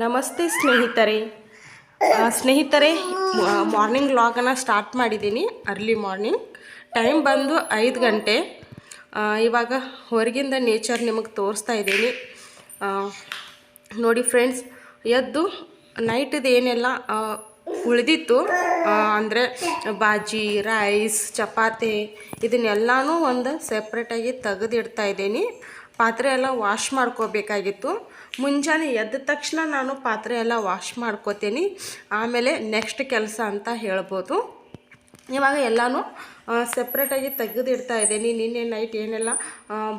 ನಮಸ್ತೆ ಸ್ನೇಹಿತರೆ. ಸ್ನೇಹಿತರೆ ಮಾರ್ನಿಂಗ್ ವ್ಲಾಗನ್ನು ಸ್ಟಾರ್ಟ್ ಮಾಡಿದ್ದೀನಿ ಅರ್ಲಿ ಮಾರ್ನಿಂಗ್ ಟೈಮ್ ಬಂದು ಐದು ಗಂಟೆ. ಇವಾಗ ಹೊರಗಿಂದ ನೇಚರ್ ನಿಮಗೆ ತೋರಿಸ್ತಾ ಇದ್ದೀನಿ. ನೋಡಿ ಫ್ರೆಂಡ್ಸ್ ಎದ್ದು ನೈಟದು ಏನೆಲ್ಲ ಉಳಿದಿತ್ತು ಅಂದರೆ ಬಾಜಿ ರೈಸ್ ಚಪಾತಿ, ಇದನ್ನೆಲ್ಲನೂ ಒಂದು ಸೆಪ್ರೇಟಾಗಿ ತೆಗೆದಿಡ್ತಾ ಇದ್ದೀನಿ. ಪಾತ್ರೆ ಎಲ್ಲ ವಾಶ್ ಮಾಡ್ಕೋಬೇಕಾಗಿತ್ತು. ಮುಂಜಾನೆ ಎದ್ದ ತಕ್ಷಣ ನಾನು ಪಾತ್ರೆ ಎಲ್ಲ ವಾಶ್ ಮಾಡ್ಕೋತೀನಿ. ಆಮೇಲೆ ನೆಕ್ಸ್ಟ್ ಕೆಲಸ ಅಂತ ಹೇಳ್ಬೋದು. ಇವಾಗ ಎಲ್ಲನೂ ಸಪ್ರೇಟಾಗಿ ತೆಗೆದಿಡ್ತಾ ಇದ್ದೀನಿ. ನಿನ್ನೆ ನೈಟ್ ಏನೆಲ್ಲ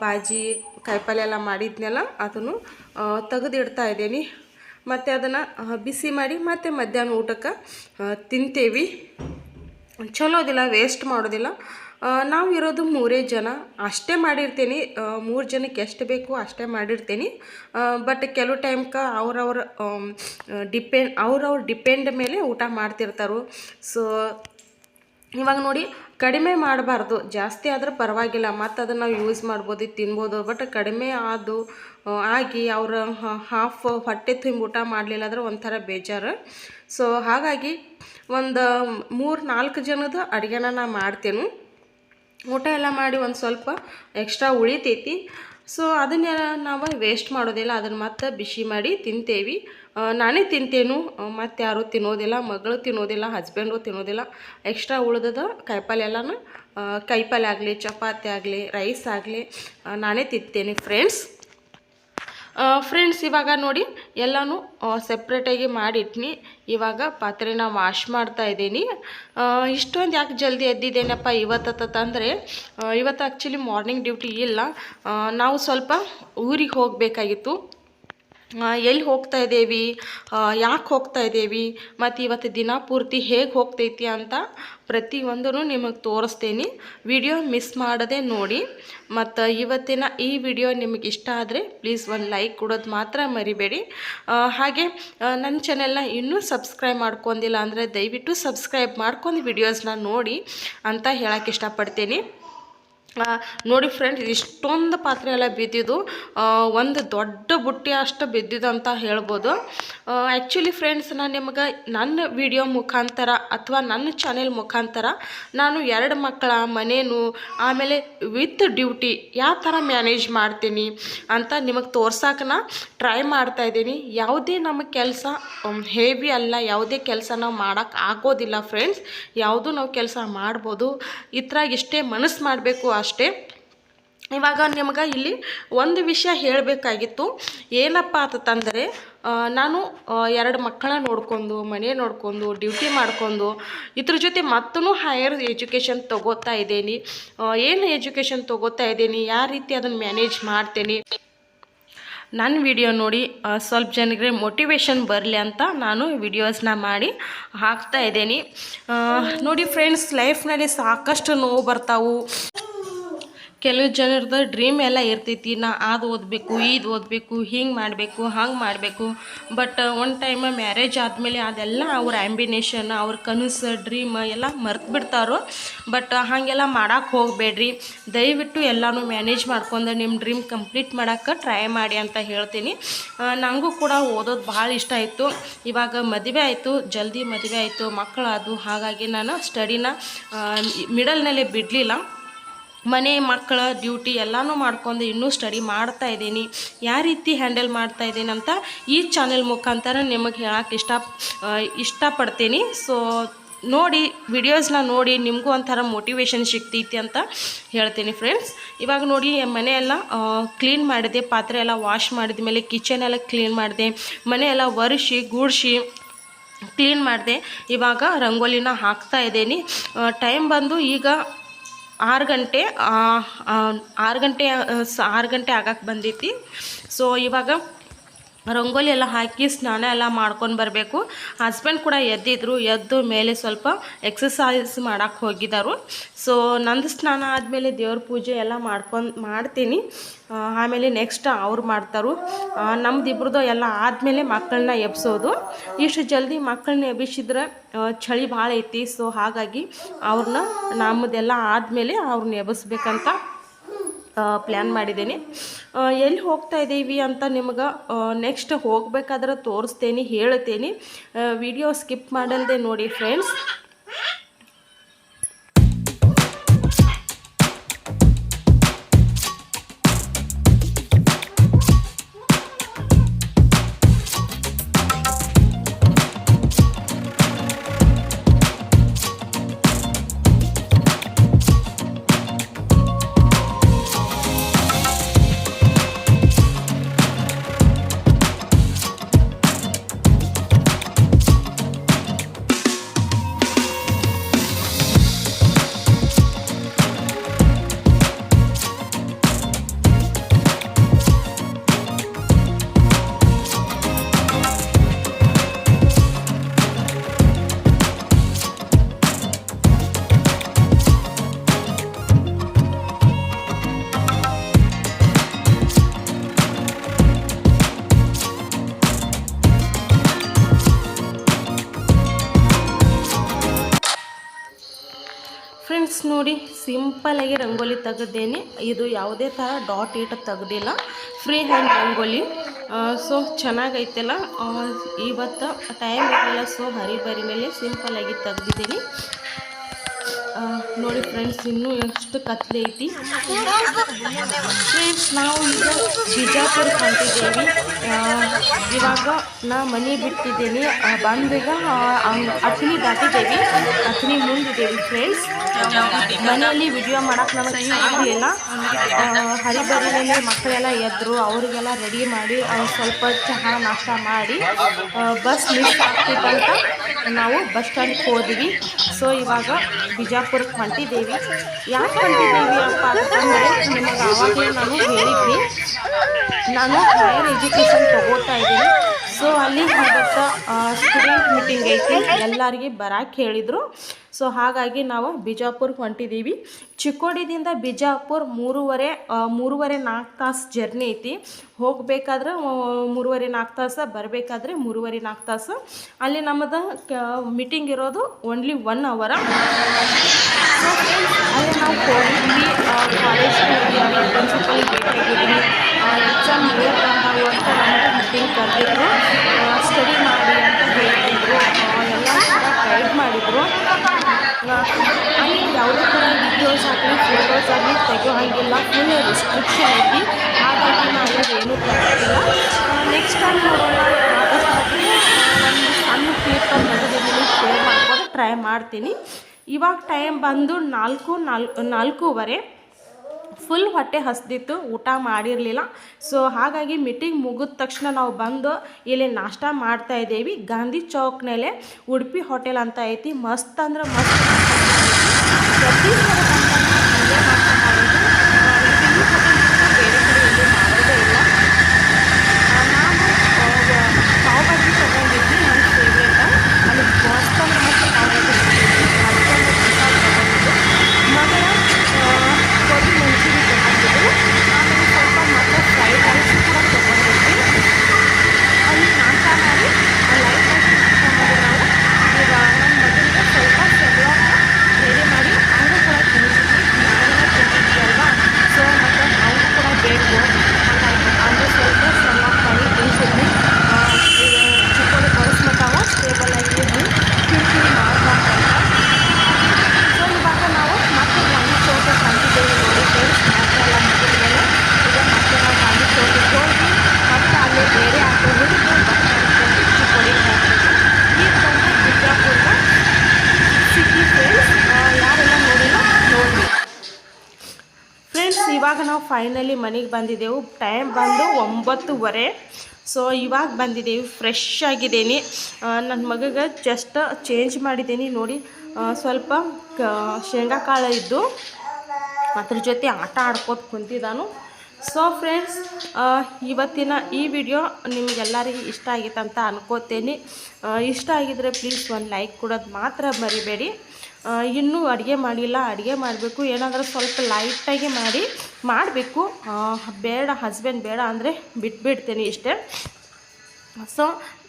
ಬಾಜಿ ಕಾಯಿಪಲ್ಯ ಎಲ್ಲ ಮಾಡಿದ್ನೆಲ್ಲ, ಅದನ್ನು ತೆಗೆದಿಡ್ತಾ ಇದ್ದೀನಿ. ಮತ್ತು ಅದನ್ನು ಬಿಸಿ ಮಾಡಿ ಮತ್ತೆ ಮಧ್ಯಾಹ್ನ ಊಟಕ್ಕೆ ತಿಂತೀವಿ. ಚಲೋದಿಲ್ಲ ವೇಸ್ಟ್ ಮಾಡೋದಿಲ್ಲ. ನಾವು ಇರೋದು ಮೂರೇ ಜನ. ಅಷ್ಟೇ ಮಾಡಿರ್ತೀನಿ. ಮೂರು ಜನಕ್ಕೆ ಎಷ್ಟು ಬೇಕು ಅಷ್ಟೇ ಮಾಡಿರ್ತೀನಿ. ಬಟ್ ಕೆಲವು ಟೈಮ್ಕ ಅವ್ರವ್ರ ಡಿಪೆಂಡ್ ಅವ್ರವ್ರ ಡಿಪೆಂಡ್ ಮೇಲೆ ಊಟ ಮಾಡ್ತಿರ್ತಾರೆ. ಸೊ ಇವಾಗ ನೋಡಿ ಕಡಿಮೆ ಮಾಡಬಾರ್ದು. ಜಾಸ್ತಿ ಆದ್ರೆ ಪರವಾಗಿಲ್ಲ. ಮತ್ತು ಅದನ್ನು ನಾವು ಯೂಸ್ ಮಾಡ್ಬೋದು, ತಿನ್ಬೋದು. ಬಟ್ ಕಡಿಮೆ ಆದು ಆಗಿ ಅವ್ರ ಹಾಫ್ ಹೊಟ್ಟೆ ತುಂಬ ಊಟ ಮಾಡಲಿಲ್ಲ ಅಂದ್ರೆ ಒಂಥರ ಬೇಜಾರು. ಸೊ ಹಾಗಾಗಿ ಒಂದು, ಮೂರು ನಾಲ್ಕು ಜನದ ಅಡುಗೆನ ನಾ ಮಾಡ್ತೇನೆ. ಊಟ ಎಲ್ಲ ಮಾಡಿ ಒಂದು ಸ್ವಲ್ಪ ಎಕ್ಸ್ಟ್ರಾ ಉಳಿತೈತಿ. ಸೊ ಅದನ್ನೆಲ್ಲ ನಾವು ವೇಸ್ಟ್ ಮಾಡೋದಿಲ್ಲ, ಅದನ್ನು ಮತ್ತೆ ಬಿಸಿ ಮಾಡಿ ತಿಂತೇವಿ. ನಾನೇ ತಿಂತೇನು ಮತ್ತು ಯಾರೂ ತಿನ್ನೋದಿಲ್ಲ, ಮಗಳು ತಿನ್ನೋದಿಲ್ಲ ಹಸ್ಬೆಂಡು ತಿನ್ನೋದಿಲ್ಲ. ಎಕ್ಸ್ಟ್ರಾ ಉಳಿದದ ಕಾಯಿಪಲ್ಯ ಎಲ್ಲನೂ ಕಾಯಿಪಲ್ಯ ಆಗಲಿ, ಚಪಾತಿ ಆಗಲಿ ರೈಸ್ ಆಗಲಿ ನಾನೇ ತಿಂತೇನೆ ಫ್ರೆಂಡ್ಸ್ ಫ್ರೆಂಡ್ಸ್ ಇವಾಗ ನೋಡಿ ಎಲ್ಲನೂ ಸಪ್ರೇಟಾಗಿ ಮಾಡಿಟ್ನಿ. ಇವಾಗ ಪಾತ್ರೆನ ವಾಶ್ ಮಾಡ್ತಾ ಇದ್ದೀನಿ. ಇಷ್ಟೊಂದು ಯಾಕೆ ಜಲ್ದಿ ಎದ್ದಿದ್ದೇನಪ್ಪ ಇವತ್ತಂದರೆ ಇವತ್ತು ಆ್ಯಕ್ಚುಲಿ ಮಾರ್ನಿಂಗ್ ಡ್ಯೂಟಿ ಇಲ್ಲ. ನಾವು ಸ್ವಲ್ಪ ಊರಿಗೆ ಹೋಗಬೇಕಾಗಿತ್ತು. ಎಲ್ಲಿ ಹೋಗ್ತಾ ಇದ್ದೀವಿ ಯಾಕೆ ಹೋಗ್ತಾ ಇದ್ದೀವಿ ಮತ್ತು ಇವತ್ತು ದಿನ ಪೂರ್ತಿ ಹೇಗೆ ಹೋಗ್ತೈತಿ ಅಂತ ಪ್ರತಿಯೊಂದೂ ನಿಮಗೆ ತೋರಿಸ್ತೀನಿ. ವಿಡಿಯೋ ಮಿಸ್ ಮಾಡದೆ ನೋಡಿ. ಮತ್ತು ಇವತ್ತಿನ ಈ ವಿಡಿಯೋ ನಿಮಗೆ ಇಷ್ಟ ಆದರೆ ಪ್ಲೀಸ್ ಒಂದು ಲೈಕ್ ಕೊಡೋದು ಮಾತ್ರ ಮರಿಬೇಡಿ. ಹಾಗೆ ನನ್ನ ಚಾನೆಲ್ನ ಇನ್ನೂ ಸಬ್ಸ್ಕ್ರೈಬ್ ಮಾಡ್ಕೊಂಡಿಲ್ಲ ಅಂದರೆ ದಯವಿಟ್ಟು ಸಬ್ಸ್ಕ್ರೈಬ್ ಮಾಡ್ಕೊಂಡು ವಿಡಿಯೋಸ್ನ ನೋಡಿ ಅಂತ ಹೇಳೋಕ್ಕೆ ಇಷ್ಟಪಡ್ತೀನಿ. ನೋಡಿ ಫ್ರೆಂಡ್ಸ್ ಇಷ್ಟೊಂದು ಪಾತ್ರೆ ಎಲ್ಲ ಬಿದ್ದಿದ್ದು ಒಂದು ದೊಡ್ಡ ಬುಟ್ಟಿ ಅಷ್ಟು ಬಿದ್ದಿದ್ದು ಅಂತ ಹೇಳ್ಬೋದು. ಆ್ಯಕ್ಚುಲಿ ಫ್ರೆಂಡ್ಸ್ ನಾನು ನಿಮಗೆ ನನ್ನ ವಿಡಿಯೋ ಮುಖಾಂತರ ಅಥವಾ ನನ್ನ ಚಾನೆಲ್ ಮುಖಾಂತರ ನಾನು ಎರಡು ಮಕ್ಕಳ ಮನೇನು ಆಮೇಲೆ ವಿತ್ ಡ್ಯೂಟಿ ಯಾವ ಥರ ಮ್ಯಾನೇಜ್ ಮಾಡ್ತೀನಿ ಅಂತ ನಿಮಗೆ ತೋರ್ಸಕ್ಕೆ ನಾ ಟ್ರೈ ಮಾಡ್ತಾ ಇದ್ದೀನಿ. ಯಾವುದೇ ನಮ್ಮ ಕೆಲಸ ಹೇವಿ ಅಲ್ಲ, ಯಾವುದೇ ಕೆಲಸ ನಾವು ಮಾಡೋಕ್ಕೆ ಆಗೋದಿಲ್ಲ ಫ್ರೆಂಡ್ಸ್ ಯಾವುದು ನಾವು ಕೆಲಸ ಮಾಡ್ಬೋದು ಇದ್ರಾಗ ಇಷ್ಟೇ ಮನಸ್ಸು ಮಾಡಬೇಕು ಅಷ್ಟೇ. ಇವಾಗ ನಿಮ್ಗೆ ಇಲ್ಲಿ ಒಂದು ವಿಷಯ ಹೇಳಬೇಕಾಗಿತ್ತು. ಏನಪ್ಪ ಅಂತಂದರೆ ನಾನು ಎರಡು ಮಕ್ಕಳ ನೋಡ್ಕೊಂಡು, ಮನೆ ನೋಡ್ಕೊಂಡು, ಡ್ಯೂಟಿ ಮಾಡ್ಕೊಂಡು, ಇದ್ರ ಜೊತೆ ಮತ್ತೂ ಹೈಯರ್ ಎಜುಕೇಷನ್ ತಗೋತಾ ಇದ್ದೀನಿ. ಏನು ಎಜುಕೇಷನ್ ತಗೋತಾ ಇದ್ದೀನಿ, ಯಾವ ರೀತಿ ಅದನ್ನು ಮ್ಯಾನೇಜ್ ಮಾಡ್ತೇನೆ. ನನ್ನ ವಿಡಿಯೋ ನೋಡಿ ಸ್ವಲ್ಪ ಜನರಿಗೆ ಮೋಟಿವೇಶನ್ ಬರಲಿ ಅಂತ ನಾನು ವಿಡಿಯೋಸ್ನ ಮಾಡಿ ಹಾಕ್ತಾ ಇದ್ದೀನಿ. ನೋಡಿ ಫ್ರೆಂಡ್ಸ್ ಲೈಫ್ನಲ್ಲಿ ಸಾಕಷ್ಟು ನೋವು ಬರ್ತಾವು. ಕೆಲವು ಜನರದ ಡ್ರೀಮ್ ಎಲ್ಲ ಇರ್ತೈತಿ, ನಾ ಅದು ಓದಬೇಕು ಇದು ಓದಬೇಕು, ಹಿಂಗೆ ಮಾಡಬೇಕು, ಹಂಗೆ ಮಾಡಬೇಕು. ಬಟ್ ಒನ್ ಟೈಮ್ ಮ್ಯಾರೇಜ್ ಆದಮೇಲೆ ಅದೆಲ್ಲ ಅವ್ರ ಆ್ಯಂಬಿನೇಷನ್ ಅವ್ರ ಕನಸು ಡ್ರೀಮ್ ಎಲ್ಲ ಮರ್ತು ಬಿಡ್ತಾರೋ. ಬಟ್ ಹಾಗೆಲ್ಲ ಮಾಡೋಕ್ಕೆ ಹೋಗಬೇಡ್ರಿ. ದಯವಿಟ್ಟು ಎಲ್ಲನೂ ಮ್ಯಾನೇಜ್ ಮಾಡ್ಕೊಂಡು ನಿಮ್ಮ ಡ್ರೀಮ್ ಕಂಪ್ಲೀಟ್ ಮಾಡೋಕ್ಕೆ ಟ್ರೈ ಮಾಡಿ ಅಂತ ಹೇಳ್ತೀನಿ. ನನಗೂ ಕೂಡ ಓದೋದು ಭಾಳ ಇಷ್ಟ ಆಯಿತು. ಇವಾಗ ಮದುವೆ ಆಯಿತು, ಜಲ್ದಿ ಮದುವೆ ಆಯಿತು ಮಕ್ಕಳಾದವು ಹಾಗಾಗಿ ನಾನು ಸ್ಟಡಿನ ಮಿಡಲ್ನಲ್ಲೇ ಬಿಡಲಿಲ್ಲ. ಮನೆ, ಮಕ್ಕಳ ಡ್ಯೂಟಿ ಎಲ್ಲನೂ ಮಾಡ್ಕೊಂಡು ಇನ್ನೂ ಸ್ಟಡಿ ಮಾಡ್ತಾ ಇದ್ದೀನಿ. ಯಾವ ರೀತಿ ಹ್ಯಾಂಡಲ್ ಮಾಡ್ತಾ ಇದ್ದೀನಿ ಅಂತ ಈ ಚಾನೆಲ್ ಮುಖಾಂತರ ನಿಮಗೆ ಹೇಳಕ್ಕೆ ಇಷ್ಟ ಇಷ್ಟಪಡ್ತೀನಿ. ಸೊ ನೋಡಿ ವಿಡಿಯೋಸ್ನ ನೋಡಿ ನಿಮಗೂ ಒಂಥರ ಮೋಟಿವೇಶನ್ ಸಿಗ್ತೈತಿ ಅಂತ ಹೇಳ್ತೀನಿ ಫ್ರೆಂಡ್ಸ್ ಇವಾಗ ನೋಡಿ ಮನೆಯೆಲ್ಲ ಕ್ಲೀನ್ ಮಾಡಿದೆ, ಪಾತ್ರೆ ಎಲ್ಲ ವಾಶ್ ಮಾಡಿದ ಮೇಲೆ ಕಿಚನ್ ಎಲ್ಲ ಕ್ಲೀನ್ ಮಾಡಿದೆ ಮನೆಯೆಲ್ಲ ಒರೆಸಿ ಗೂಡಿಸಿ ಕ್ಲೀನ್ ಮಾಡಿದೆ. ಇವಾಗ ರಂಗೋಲಿನ ಹಾಕ್ತಾ ಇದ್ದೀನಿ. ಟೈಮ್ ಬಂದು ಈಗ ಆರು ಗಂಟೆ ಆರು ಗಂಟೆ ಆರು ಗಂಟೆ ಆಗಕ್ಕೆ ಬಂದೈತಿ. ಸೊ ಇವಾಗ ರಂಗೋಲಿ ಎಲ್ಲ ಹಾಕಿ ಸ್ನಾನ ಎಲ್ಲ ಮಾಡ್ಕೊಂಡು ಬರಬೇಕು. ಹಸ್ಬೆಂಡ್ ಕೂಡ ಎದ್ದಿದ್ರು, ಎದ್ದು ಮೇಲೆ ಸ್ವಲ್ಪ ಎಕ್ಸಸೈಸ್ ಮಾಡೋಕ್ಕೆ ಹೋಗಿದ್ದಾರು ಸೊ ನಂದು ಸ್ನಾನ ಆದಮೇಲೆ ದೇವ್ರ ಪೂಜೆ ಎಲ್ಲ ಮಾಡ್ಕೊಂಡು, ಮಾಡ್ತೀನಿ. ಆಮೇಲೆ ನೆಕ್ಸ್ಟ್ ಅವ್ರು ಮಾಡ್ತಾರು. ಇಬ್ರದ್ದು ಎಲ್ಲ ಆದಮೇಲೆ ಮಕ್ಕಳನ್ನ ಎಬ್ಸೋದು. ಇಷ್ಟು ಜಲ್ದಿ ಮಕ್ಕಳನ್ನ ಎಬ್ಬಿಸಿದ್ರೆ ಚಳಿ ಭಾಳ ಐತಿ. ಸೊ ಹಾಗಾಗಿ ಅವ್ರನ್ನ ನಮ್ಮದೆಲ್ಲ ಆದಮೇಲೆ ಅವ್ರನ್ನ ಎಬ್ಬಿಸ್ಬೇಕಂತ ಪ್ಲ್ಯಾನ್ ಮಾಡಿದ್ದೀನಿ. ಎಲ್ಲಿ ಹೋಗ್ತಾ ಇದ್ದೀವಿ ಅಂತ ನಿಮ್ಗೆ ನೆಕ್ಸ್ಟ್ ಹೋಗಬೇಕಾದ್ರೆ ತೋರಿಸ್ತೇನೆ, ಹೇಳ್ತೇನೆ. ವಿಡಿಯೋ ಸ್ಕಿಪ್ ಮಾಡಲ್ದೆ ನೋಡಿ ಫ್ರೆಂಡ್ಸ್ ಫ್ರೆಂಡ್ಸ್ ನೋಡಿ ಸಿಂಪಲಾಗಿ ರಂಗೋಲಿ ತೆಗೆದೇನೆ ಇದು ಯಾವುದೇ ಥರ ಡಾಟ್ ಇಟ್ ತೆಗ್ದಿಲ್ಲ. ಫ್ರೀ ಹ್ಯಾಂಡ್ ರಂಗೋಲಿ ಸೊ ಚೆನ್ನಾಗೈತಲ್ಲ. ಇವತ್ತು ಟೈಮ್ ಇರಲಿಲ್ಲ ಸೊ ಮೇಲೆ ಸಿಂಪಲಾಗಿ ತೆಗ್ದಿದ್ದೀನಿ. ನೋಡಿ ಫ್ರೆಂಡ್ಸ್ ಇನ್ನೂ ಎಷ್ಟು ಕತ್ಲೆ ಐತಿ. ಫ್ರೆಂಡ್ಸ್ ನಾವು ಈಗ ಬಿಜಾಪುರಕ್ಕೆ ಹೊಂಟಿದ್ದೇವೆ. ಇವಾಗ ನಾ ಮನೆ ಬಿಟ್ಟಿದ್ದೀನಿ. ಬಂದಾಗ ಅತ್ನಿ ದಾಟಿದ್ದೇವೆ. ಅತ್ನಿ ಮುಂದಿದ್ದೇವೆ ಫ್ರೆಂಡ್ಸ್ ಮನೆಯಲ್ಲಿ ವಿಡಿಯೋ ಮಾಡೋಕೆ ನಮಗೆ ಆಗಲಿಲ್ಲ ಹರಿಬರಿಯಲ್ಲಿ ಮಕ್ಕಳೆಲ್ಲ ಎದ್ರು, ಅವರಿಗೆಲ್ಲ ರೆಡಿ ಮಾಡಿ ಸ್ವಲ್ಪ ಚಹಾ ನಾಷ್ಟ ಮಾಡಿ ಬಸ್ ಮಿಸ್ ಆಗ್ತಿತ್ತಂತ ನಾವು ಬಸ್ ಸ್ಟ್ಯಾಂಡ್ಗೆ ಹೋದ್ವಿ. ಸೊ ಇವಾಗ ಬಿಜಾಪುರಕ್ಕೆ ಹೊಂಟಿದ್ದೀವಿ ಯಾಕೆ ಹೊಂಟಿದ್ದೀವಿ ಅಪ್ಪ ಅಂತಂದರೆ ನಿಮಗೆ ಆವಾಗಲೇ ನಾನು ಹೇಳಿದ್ವಿ ನಾನು ಹೈಯರ್ ಎಜುಕೇಷನ್ ತಗೋತಾ ಇದ್ದೀನಿ. ಸೊ ಅಲ್ಲಿ ಇವತ್ತು ಸ್ಟೂಡೆಂಟ್ ಮೀಟಿಂಗ್ ಐತಿ. ಎಲ್ಲರಿಗೆ ಬರಕ್ಕೆ ಹೇಳಿದರು. ಸೊ ಹಾಗಾಗಿ ನಾವು ಬಿಜಾಪುರ್ಗೆ ಹೊಂಟಿದ್ದೀವಿ ಚಿಕ್ಕೋಡಿದಿಂದ ಬಿಜಾಪುರ್ ಮೂರುವರೆ ಮೂರುವರೆ ನಾಲ್ಕು ತಾಸು ಜರ್ನಿ ಐತಿ. ಹೋಗಬೇಕಾದ್ರೆ ಮೂರುವರೆ ನಾಲ್ಕು ತಾಸು, ಬರಬೇಕಾದ್ರೆ ಮೂರುವರೆ ನಾಲ್ಕು ತಾಸು. ಅಲ್ಲಿ ನಮ್ಮದು ಮೀಟಿಂಗ್ ಇರೋದು ಓನ್ಲಿ ಒನ್ ಅವರ ಅಲ್ಲಿ ನಾವು ಕಾಲೇಜ್ ಪ್ರಿನ್ಸಿಪಲ್ ಭೇಟಿಯಾಗಿದ್ವಿ ಎಕ್ಸಾಮ್ ಲೇಟ್ ಬಂದವು ಅಂತ ನಮಗೆ ಮೀಟಿಂಗ್ ಕರೆದಿದ್ರು ಸ್ಟಡಿ ಮಾಡಿ ಅಂತ ಹೇಳಿದ್ರು ಆ, ಎಲ್ಲ ಥರ ಗೈಡ್ ಮಾಡಿದರು ಅಲ್ಲಿ ಯಾವುದೇ ಥರ ವಿಡಿಯೋಸ್ ಆಗಲಿ ಫೋಟೋಸ್ ತೆಗೋ ಹಾಗಿಲ್ಲ ಫುಲ್ ರಿಸ್ಟ್ರಿಕ್ಷನ್ ಐತಿ ಹಾಗಾಗಿ ನಾನು ಏನು ಕೊಡ್ತಿಲ್ಲ ನೆಕ್ಸ್ಟ್ ಟೈಮ್ ನೋಡೋಣ. ಒಂದು ಸಣ್ಣ ಕ್ಲಿಪ್ಪನ್ನು ನಡುವಿನಲ್ಲಿ ಶೇರ್ ಮಾಡ್ಕೊಂಡು ಟ್ರೈ ಮಾಡ್ತೀನಿ. ಇವಾಗ ಟೈಮ್ ಬಂದು ನಾಲ್ಕು ನಾಲ್ಕು ನಾಲ್ಕೂವರೆ. ಫುಲ್ ಹೊಟ್ಟೆ ಹಸ್ದಿತ್ತು, ಊಟ ಮಾಡಿರಲಿಲ್ಲ. ಸೊ ಹಾಗಾಗಿ ಮೀಟಿಂಗ್ ಮುಗಿದ ತಕ್ಷಣ ನಾವು ಬಂದು ಇಲ್ಲಿ ನಾಷ್ಟ ಮಾಡ್ತಾ ಇದ್ದೀವಿ ಗಾಂಧಿ ಚೌಕ್ನಲ್ಲೇ ಉಡುಪಿ ಹೋಟೆಲ್ ಅಂತ ಐತಿ. ಮಸ್ತ್ ಅಂದ್ರೆ ಮಸ್ತ್. ಪ್ರತಿ ಸಲ ಬಂದಾಗ ಇಲ್ಲೇ ನಾಷ್ಟ ಮಾಡೋದು ಆ, ಇಲ್ಲಿ ಹೋಟೆಲ್ ಬೇರೆ ಕಡೆ ಎಲ್ಲೂ ಮಾಡೋದೇ ಇಲ್ಲ ಆ, ನಾನು ಆ, ಪಾವ್ ಭಾಜಿ ತೊಗೊಂಡಿದ್ವಿ ನನ್ನ ಫೇವ್ರೇಟ್ ಅಲ್ಲಿ ಮಸ್ತ್ ಅಂದ್ರೆ ಮಸ್ತ್ ಪಾವ್ ಭಾಜಿ ತೊಗೊಂಡಿದ್ವಿ ಅದಕ್ಕೊಂದು ಮಸಾಲೆ ತೊಗೊಂಡಿದ್ದು ಮಗಳ ಗೋಬಿ ಮಂಚೂರಿ ತೊಗೊಂಡಿದ್ದು ಆಮೇಲೆ ಸ್ವಲ್ಪ ಮತ್ತೆ ಫ್ರೈಡ್ ರೈಸ್ ಕೂಡ ತೊಗೊಂಡಿದ್ವಿ ಅಲ್ಲಿ ನಾಷ್ಟ ಮಾಡಿ ಲೈಟಾಗಿ ನಾಷ್ಟ ಮಾಡಿ ನಾವು ಈಗ ನನ್ನ ಮಗನಿಗೆ ಸ್ವಲ್ಪ ಸೆಲ್ಲಾಕ ರೆಡಿ ಮಾಡಿ ಅವನು ಕೂಡ ತಿನ್ನಿಸಿದ್ವಿ ನಾವೆಲ್ಲ ತಿಂದಿದ್ವಿ ಅಲ್ವಾ ಸೊ ಮತ್ತು ಅವನು ಕೂಡ ಬೇಕು ಹಾಗಾಗಿ ಅವನು ಸ್ವಲ್ಪ ಸೆಲ್ಲಾಕ್ ಮಾಡಿ ತಿನ್ನಿಸಿದ್ವಿ ಚಿಕ್ಕೋಡಿ ಕಳಿಸ್ಬಿಟ್ಟಾವ ಸ್ಟೇಬಲ್ ಆಗಿ ಇದ್ವಿ ಕಿರಿಕಿರಿ ಮಾಡಬಾರ್ದು ಸೊ ಇವಾಗ ನಾವು ಮತ್ತೆ ಗಾಂಧಿ ಚೌಕ ಕಂಡಿದ್ದೇವೆ ನೋಡಿ ಫ್ರೆಂಡ್ಸ್ ಮತ್ತೆ ಎಲ್ಲ ಮುಗಿದ್ಮೇಲೆ ಈಗ ಮತ್ತೆ ನಾವು ಗಾಂಧಿ ಚೌಕಕ್ಕೆ ಹೋಗಿ ಮತ್ತೆ ಅಲ್ಲಿ ಬೇರೆ ಆಟೋ ಹಿಡಿದು ಬಸ್ ಸ್ಟ್ಯಾಂಡ್ ಚಿಕ್ಕೋಡಿಗೆ ಹೋಗ್ಬೇಕು ಈಗ ಬಂದು ಬಿಜಾಪುರದ ಸಿಟಿ ಫ್ರೆಂಡ್ಸ್ ಯಾರೆಲ್ಲ ನೋಡಿಲ್ಲ ನೋಡಿ ಫ್ರೆಂಡ್ಸ್ ಇವಾಗ ನಾವು ಫೈನಲಿ ಮನೆಗೆ ಬಂದಿದ್ದೆವು. ಟೈಮ್ ಬಂದು ಒಂಬತ್ತುವರೆ. ಸೊ ಇವಾಗ ಬಂದಿದ್ದೀವಿ. ಫ್ರೆಶ್ ಆಗಿದ್ದೀನಿ. ನನ್ನ ಮಗಗೆ ಜಸ್ಟ್ ಚೇಂಜ್ ಮಾಡಿದ್ದೀನಿ. ನೋಡಿ ಸ್ವಲ್ಪ ಶೇಂಗಾ ಕಾಳು ಇದ್ದು ಅದ್ರ ಜೊತೆ ಆಟ ಆಡ್ಕೋತ ಕುಂತಿದ್ದಾನು. ಸೊ ಫ್ರೆಂಡ್ಸ್ ಇವತ್ತಿನ ಈ ವಿಡಿಯೋ ನಿಮಗೆಲ್ಲರಿಗೂ ಇಷ್ಟ ಆಗಿತ್ತಂತ ಅನ್ಕೋತೀನಿ. ಇಷ್ಟ ಆಗಿದ್ರೆ ಪ್ಲೀಸ್ ಒಂದು ಲೈಕ್ ಕೊಡೋದು ಮಾತ್ರ ಮರಿಬೇಡಿ. ಇನ್ನೂ ಅಡುಗೆ ಮಾಡಿಲ್ಲ, ಅಡುಗೆ ಮಾಡಬೇಕು. ಏನಾದರೂ ಸ್ವಲ್ಪ ಲೈಟಾಗಿ ಮಾಡಿ, ಮಾಡಬೇಕು. ಬೇಡ ಹಸ್ಬೆಂಡ್ ಬೇಡ ಅಂದರೆ ಬಿಟ್ಬಿಡ್ತೀನಿ ಇಷ್ಟೇ. ಸೊ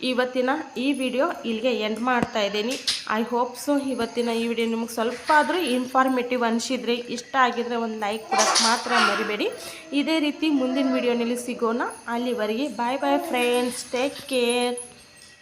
ಇವತ್ತಿನ ಈ ವಿಡಿಯೋ ಇಲ್ಲಿಗೆ ಎಂಡ್ ಮಾಡ್ತಾ ಇದ್ದೀನಿ. ಐ ಹೋಪ್ ಸೊ ಇವತ್ತಿನ ಈ ವಿಡಿಯೋ ನಿಮಗೆ ಸ್ವಲ್ಪ ಆದರೂ ಇನ್ಫಾರ್ಮೇಟಿವ್ ಅನಿಸಿದರೆ, ಇಷ್ಟ ಆಗಿದ್ರೆ ಒಂದು ಲೈಕ್ ಕೊಡೋಕ್ಕೆ ಮಾತ್ರ ಮರಿಬೇಡಿ. ಇದೇ ರೀತಿ ಮುಂದಿನ ವಿಡಿಯೋನಲ್ಲಿ ಸಿಗೋಣ. ಅಲ್ಲಿವರೆಗೆ bye bye friends take care